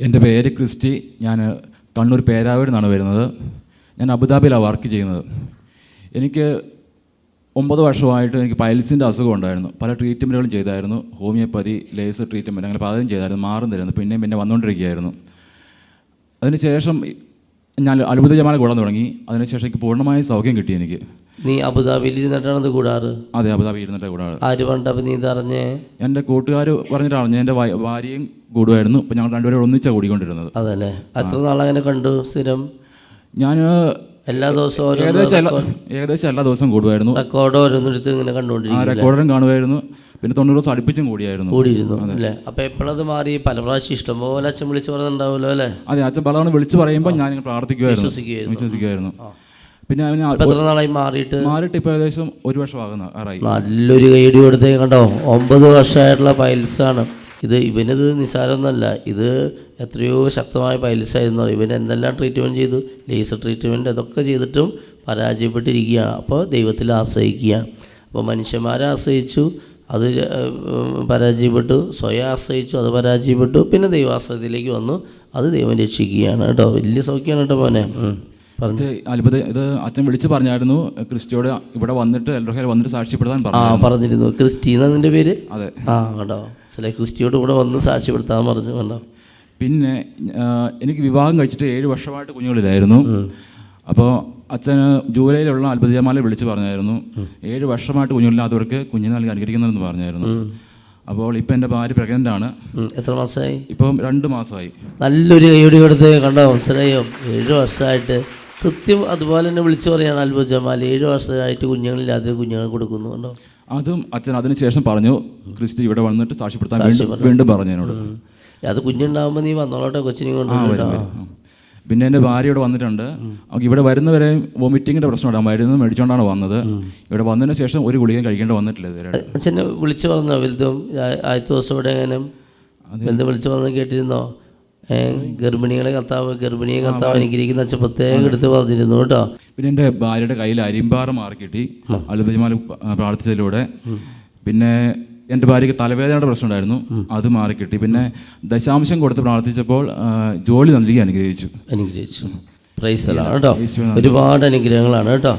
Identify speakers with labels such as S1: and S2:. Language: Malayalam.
S1: എന്റെ പേര് ക്രിസ്റ്റി. ഞാൻ കണ്ണൂർ പേരാവൂരിൽ നിന്നാണ് വരുന്നത്. ഞാൻ അബുദാബിയിലാണ് വർക്ക് ചെയ്യുന്നത്. എനിക്ക് ഒമ്പത് വർഷമായിട്ട് എനിക്ക് പൈൽസിന്റെ അസുഖം ഉണ്ടായിരുന്നു. പല ട്രീറ്റ്മെന്റുകളും ചെയ്തായിരുന്നു. ഹോമിയോപ്പതി ലേസർ ട്രീറ്റ്മെന്റ് അങ്ങനെ പലതും ചെയ്തായിരുന്നു. മാറുന്നില്ലായിരുന്നു. പിന്നെയും പിന്നെ വന്നുകൊണ്ടിരിക്കുകയായിരുന്നു. അതിനുശേഷം ഞാൻ അത്ഭുത ജമാല കൂടാൻ തുടങ്ങി. അതിനുശേഷം എനിക്ക് പൂർണമായ സൗഖ്യം കിട്ടി എനിക്ക്.
S2: നീ അബുദാബിയിൽ ഇരുന്നിട്ടാണ് ഇത് കൂടാറ്?
S1: അതെ അബുദാബി ഇരുന്നിട്ട് കൂടാറ്.
S2: ആര് പണ്ടപ്പോൾ നീ ഇതറിഞ്ഞേ
S1: എന്റെ കൂട്ടുകാർ പറഞ്ഞിട്ടാണ് എന്റെ ഭാര്യയും കൂടുമായിരുന്നു. ഇപ്പം ഞങ്ങൾ രണ്ടുപേരും ഒന്നിച്ചാണ് കൂടിക്കൊണ്ടിരുന്നത്.
S2: അതല്ലേ? എത്ര നാളങ്ങനെ കണ്ടു സ്ഥിരം?
S1: ഞാൻ
S2: എല്ലാ ദിവസവും
S1: ഏകദേശം എല്ലാ ഏകദേശം എല്ലാ ദിവസവും കൂടുമായിരുന്നു.
S2: റെക്കോർഡ് ഓരോന്നെടുത്ത് ഇങ്ങനെ കണ്ടുകൊണ്ടിരിക്കും
S1: റെക്കോർഡറും കാണുമായിരുന്നു. പിന്നെ തൊണ്ണൂറ് ദിവസം അടുപ്പിച്ചും കൂടിയായിരുന്നു.
S2: കൂടിയിരുന്നു അല്ലേ? അപ്പോൾ എപ്പോഴത് മാറി? പല പ്രാവശ്യം ഇഷ്ടംപോലെ അച്ഛൻ വിളിച്ചു പറഞ്ഞിട്ടുണ്ടാവുമല്ലോ അല്ലേ?
S1: അതെ അച്ഛൻ പലതവണ വിളിച്ചു പറയുമ്പോൾ ഞാൻ പ്രാർത്ഥിക്കുമായിരുന്നു. വിശ്വസിക്കുമായിരുന്നു. പിന്നെ അവന്
S2: ഇപ്പം എത്ര നാളായി മാറിയിട്ട്?
S1: മാറിയിട്ട് ഇപ്പോൾ ഏകദേശം ഒരു വർഷമാകുന്ന ആറായി.
S2: നല്ലൊരു കൈയടി കൊടുത്തേ കണ്ടോ? ഒമ്പത് വർഷമായിട്ടുള്ള പൈൽസാണ് ഇത് ഇവനിത് നിസ്സാരമൊന്നുമല്ല ഇത് എത്രയോ ശക്തമായ പൈലസായിരുന്നു ഇവൻ എന്തെല്ലാം ട്രീറ്റ്മെന്റ് ചെയ്തു? ലേസർ ട്രീറ്റ്മെന്റ് അതൊക്കെ ചെയ്തിട്ടും പരാജയപ്പെട്ടിരിക്കുകയാണ്. അപ്പോൾ ദൈവത്തിൽ ആശ്രയിക്കുക. അപ്പോൾ മനുഷ്യന്മാരെ ആശ്രയിച്ചു. അത് പരാജയപ്പെട്ടു. സ്വയം ആശ്രയിച്ചു. അത് പരാജയപ്പെട്ടു. പിന്നെ ദൈവാശ്രയത്തിലേക്ക് വന്നു. അത് ദൈവം രക്ഷിക്കുകയാണ് കേട്ടോ. വലിയ സൗഖ്യമാണ് കേട്ടോ മോനെ.
S1: ഇത് അത്ഭുത ഇത് അച്ഛൻ വിളിച്ചു പറഞ്ഞായിരുന്നു ക്രിസ്റ്റിയോട് ഇവിടെ വന്നിട്ട് എൽറഹയിൽ വന്നിട്ട് സാക്ഷ്യപ്പെടുത്താൻ
S2: ആ
S1: പറഞ്ഞു
S2: പറഞ്ഞിരുന്നു. ക്രിസ്റ്റീന നിന്റെ പേര്?
S1: അതെ.
S2: ആ കണ്ടോ? ചില ക്രിസ്റ്റിയോട് കൂടെ വന്ന് സാക്ഷ്യപ്പെടുത്താൻ പറഞ്ഞു കണ്ടോ?
S1: പിന്നെ ആ, എനിക്ക് വിവാഹം കഴിച്ചിട്ട് ഏഴ് വർഷമായിട്ട് കുഞ്ഞുങ്ങളിലായിരുന്നു അപ്പോൾ അച്ഛന് ജൂലൈയിലുള്ള അത്ഭുതമാല വിളിച്ച് പറഞ്ഞായിരുന്നു. ഏഴ് വർഷമായിട്ട് കുഞ്ഞുങ്ങളില്ലാത്തവർക്ക് കുഞ്ഞിനെ നൽകി അനുകരിക്കുന്നതെന്ന് പറഞ്ഞായിരുന്നു. അപ്പോൾ ഇപ്പം എന്റെ ഭാര്യ പ്രഗ്നന്റ് ആണ്.
S2: ഉം, എത്ര മാസമായി?
S1: ഇപ്പം രണ്ട് മാസമായി.
S2: നല്ലൊരു കൈയോടി കൊടുത്ത് കണ്ടോ? മനസ്സിലായോ? ഏഴ് വർഷമായിട്ട് കൃത്യം അതുപോലെ തന്നെ വിളിച്ചു പറയാണ് അത്ഭുത ജമാൽ. ഏഴ് വർഷമായിട്ട് കുഞ്ഞുങ്ങളില്ലാത്ത കുഞ്ഞുങ്ങൾ കൊടുക്കുന്നുണ്ടോ
S1: അതും അച്ഛൻ അതിന് ശേഷം പറഞ്ഞു ക്രിസ്റ്റി ഇവിടെ വന്നിട്ട് സാക്ഷ്യപ്പെടുത്താൻ വീണ്ടും വീണ്ടും പറഞ്ഞു എന്നോട്.
S2: അത് കുഞ്ഞുണ്ടാകുമ്പോൾ നീ വന്നോളട്ടെ കൊച്ചിനെ കൊണ്ട്
S1: ആ വരും വരും. പിന്നെ എന്റെ ഭാര്യ ഇവിടെ വന്നിട്ടുണ്ട്. അവർക്ക് ഇവിടെ വരുന്നവരെ വോമിറ്റിങ്ങിന്റെ പ്രശ്നമുണ്ട് മരുന്ന് മേടിച്ചുകൊണ്ടാണ് വന്നത്. ഇവിടെ വന്നതിന് ശേഷം ഒരു ഗുളികയും കഴിക്കേണ്ടി വന്നിട്ടില്ല ഇതുവരെ.
S2: അച്ഛനെ വിളിച്ചു പറഞ്ഞോ വലുതും ആ- ആദ്യത്തെ ദിവസം ഇവിടെ എങ്ങനെ? വലുതും വിളിച്ചു പറഞ്ഞ് കേട്ടിരുന്നോ? ഗർഭിണികളെ കർത്താവ് ഗർഭിണിയെ കർത്താവ് അനുഗ്രഹിക്കുന്ന അച്ഛൻ പ്രത്യേകം എടുത്ത് പറഞ്ഞിരുന്നു കേട്ടോ.
S1: പിന്നെ എന്റെ ഭാര്യയുടെ കയ്യിൽ അരിമ്പാറ മാറി കിട്ടി. അലുബജമാല പ്രാർത്ഥിച്ചതിലൂടെ. പിന്നെ എന്റെ ഭാര്യയ്ക്ക് തലവേദനയുടെ പ്രശ്നം ഉണ്ടായിരുന്നു അത് മാറി കിട്ടി. പിന്നെ ദശാംശം കൊടുത്ത് പ്രാർത്ഥിച്ചപ്പോൾ ജോലി നൽകി അനുഗ്രഹിച്ചു.
S2: അനുഗ്രഹിച്ചു. പ്രൈസലാണ് കേട്ടോ. ഒരുപാട് അനുഗ്രഹങ്ങളാണ് കേട്ടോ.